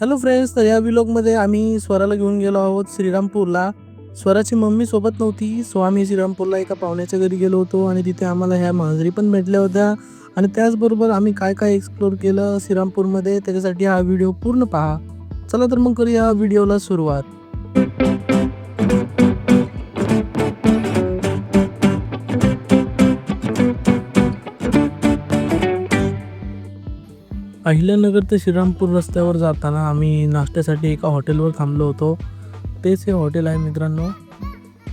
Hello friends तर या ब्लॉगमध्ये आम्ही स्वराला घेऊन गेलो आहोत श्रीरामपूरला. स्वराची मम्मी सोबत नव्हती सो आम्ही श्रीरामपूरला एका पाहुण्याच्या घरी गेलो होतो आणि तिथे आम्हाला ह्या मांजरी पण भेटल्या होत्या. आणि त्याचबरोबर आम्ही काय काय एक्सप्लोर केलं श्रीरामपूरमध्ये त्याच्यासाठी हा व्हिडिओ पूर्ण पहा. चला तर मग करूया व्हिडिओला सुरुवात. अहिल्यानगर ते श्रीरामपूर रस्त्यावर जाताना आम्ही नाश्त्यासाठी एका हॉटेलवर थांबलो होतो. तेच हे हॉटेल आहे मित्रांनो.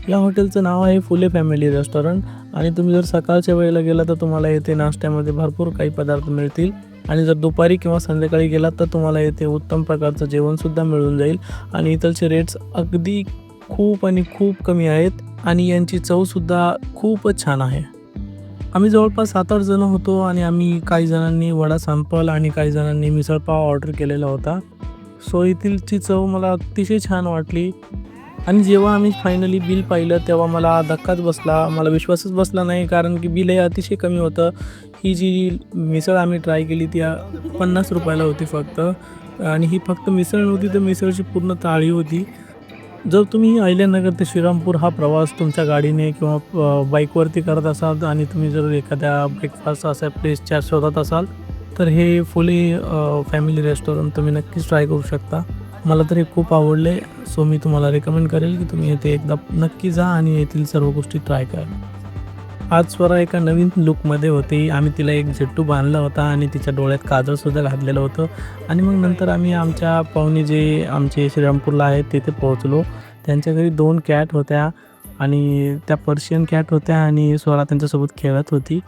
या हॉटेलचं नाव आहे फुले फॅमिली रेस्टॉरंट आणि तुम्ही जर सकाळच्या वेळेला गेला तर तुम्हाला येथे नाश्त्यामध्ये भरपूर काही पदार्थ मिळतील. आणि जर दुपारी किंवा संध्याकाळी गेलात तर तुम्हाला येथे उत्तम प्रकारचं जेवणसुद्धा मिळून जाईल. आणि इथलचे रेट्स अगदी खूप आणि खूप कमी आहेत. आणि यांची चवसुद्धा खूपच छान आहे. आम्ही जवळपास सात आठ जण होतो आणि आम्ही काही जणांनी वडा सॅम्पल आणि काही जणांनी मिसळपाव ऑर्डर केलेला होता. सो येथीलची चव मला अतिशय छान वाटली. आणि जेव्हा आम्ही फायनली बिल पाहिलं तेव्हा मला धक्काच बसला. मला विश्वासच बसला नाही कारण की बिल हे अतिशय कमी होतं. ही जी मिसळ आम्ही ट्राय केली ती पन्नास रुपयाला होती फक्त. आणि ही फक्त मिसळ नव्हती तर मिसळची पूर्ण थाळी होती. जर तुम्ही अहिल्यानगर ते श्रीरामपूर हा प्रवास तुमच्या गाडीने किंवा बाईकवरती करत असाल आणि तुम्ही जर एखाद्या ब्रेकफास्ट असा प्लेसच्या शोधात असाल तर हे फुले फॅमिली रेस्टॉरंट तुम्ही नक्कीच ट्राय करू शकता. मला तर हे खूप आवडले सो मी तुम्हाला रेकमेंड करेल की तुम्ही येथे एकदा नक्की जा आणि येथील सर्व गोष्टी ट्राय करा. आज स्वरा एका नवीन लुकमध्ये होती. आम्ही तिला एक झेट्टू बांधला होता आणि तिच्या डोळ्यात काजळसुद्धा घातलेलं होतं. आणि मग नंतर आम्ही आमच्या पाहुणे जे आमचे श्रीरामपूरला आहेत तिथे पोहोचलो. त्यांच्या घरी दोन कॅट होत्या आणि त्या पर्शियन कॅट होत्या आणि स्वरा त्यांच्यासोबत खेळत होती.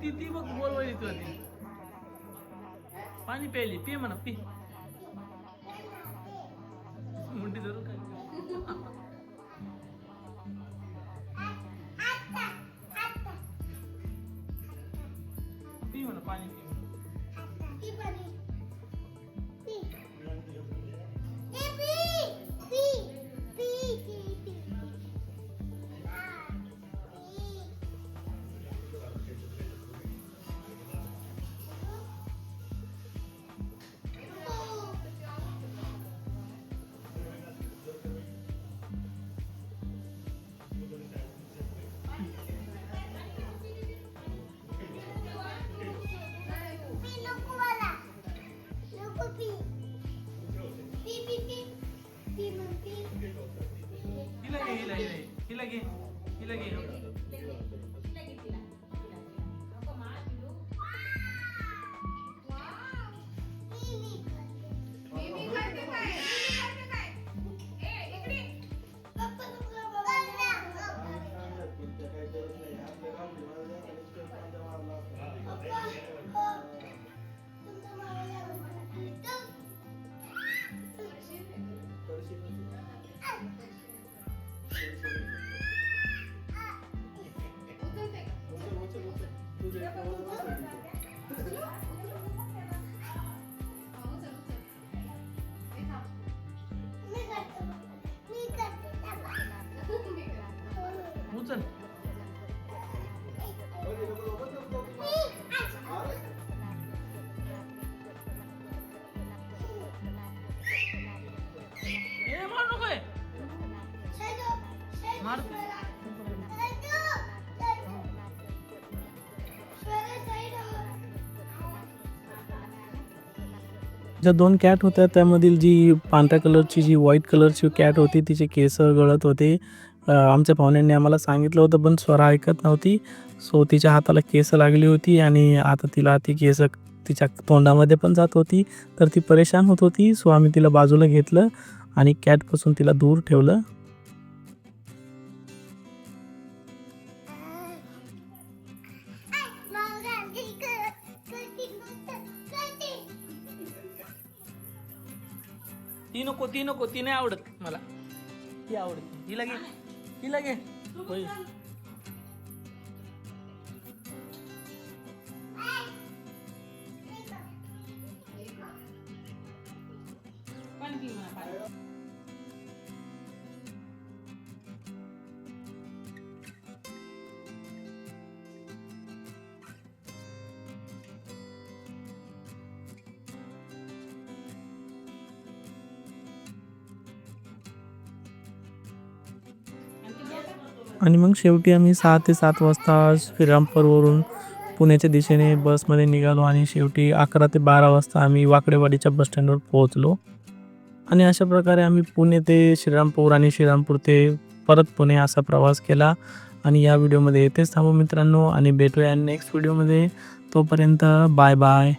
ती ती मग बघ बोलवा येते पाणी प्यायली पी म्हणा पी. मुंडी धरून काय? पी म्हणा पाणी पी. हिला घे हिला हिला हिला घे हिला घे ज्या दोन कॅट होत्या त्यामधील जी पांढऱ्या कलरची जी व्हाईट कलरची कॅट होती तिचे केस गळत होते. आमच्या पाहुण्यांनी आम्हाला सांगितलं होतं पण स्वरा ऐकत नव्हती. सो तिच्या हाताला केस लागली होती आणि आता तिला ती केस तिच्या तोंडामध्ये पण जात होती. तर ती परेशान होत होती. सो आम्ही तिला बाजूला घेतलं आणि कॅटपासून तिला दूर ठेवलं. ती नको ती नको ती नाही आवडत मला. ती आवडत हिला घे. हिला घे. होय. आणि मग शेवटी आम्ही सहा ते सात वाजता श्रीरामपूरवरून पुण्याच्या दिशेने बसमध्ये निघालो आणि शेवटी अकरा ते बारा वाजता आम्ही वाकडेवाडीच्या बसस्टँडवर पोहोचलो. आणि अशा प्रकारे आम्ही पुणे ते श्रीरामपूर आणि श्रीरामपूर ते परत पुणे असा प्रवास केला. आणि या व्हिडिओमध्ये येथेच थांबू मित्रांनो आणि भेटूया नेक्स्ट व्हिडिओमध्ये. तोपर्यंत बाय बाय.